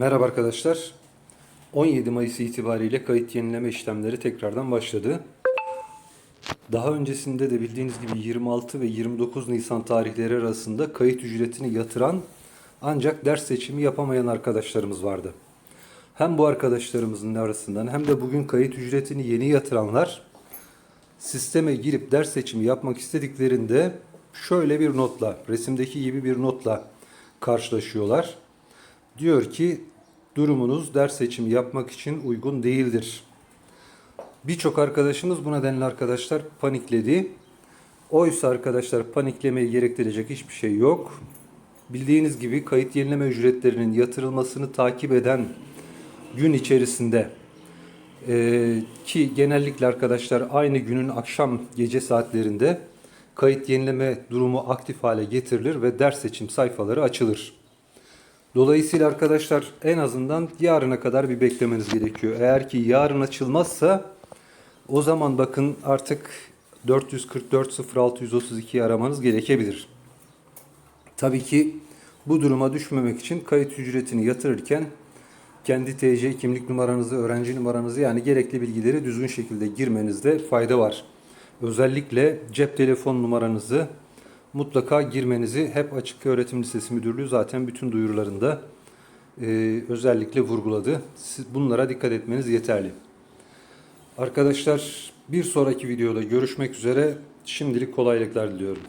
Merhaba arkadaşlar. 17 Mayıs itibariyle kayıt yenileme işlemleri tekrardan başladı. Daha öncesinde de bildiğiniz gibi 26 ve 29 Nisan tarihleri arasında kayıt ücretini yatıran ancak ders seçimi yapamayan arkadaşlarımız vardı. Hem bu arkadaşlarımızın arasından hem de bugün kayıt ücretini yeni yatıranlar sisteme girip ders seçimi yapmak istediklerinde şöyle bir notla, resimdeki gibi bir notla karşılaşıyorlar. Diyor ki durumunuz ders seçimi yapmak için uygun değildir. Birçok arkadaşımız bu nedenle arkadaşlar panikledi. Oysa arkadaşlar paniklemeyi gerektirecek hiçbir şey yok. Bildiğiniz gibi kayıt yenileme ücretlerinin yatırılmasını takip eden gün içerisinde ee, ki genellikle arkadaşlar aynı günün akşam gece saatlerinde kayıt yenileme durumu aktif hale getirilir ve ders seçim sayfaları açılır. Dolayısıyla arkadaşlar en azından yarına kadar bir beklemeniz gerekiyor. Eğer ki yarın açılmazsa o zaman bakın artık 444 0632 aramanız gerekebilir. Tabii ki bu duruma düşmemek için kayıt ücretini yatırırken kendi TC kimlik numaranızı, öğrenci numaranızı yani gerekli bilgileri düzgün şekilde girmenizde fayda var. Özellikle cep telefon numaranızı mutlaka girmenizi hep Açık Öğretim Lisesi Müdürlüğü zaten bütün duyurularında e, özellikle vurguladı. Siz bunlara dikkat etmeniz yeterli. Arkadaşlar bir sonraki videoda görüşmek üzere. Şimdilik kolaylıklar diliyorum.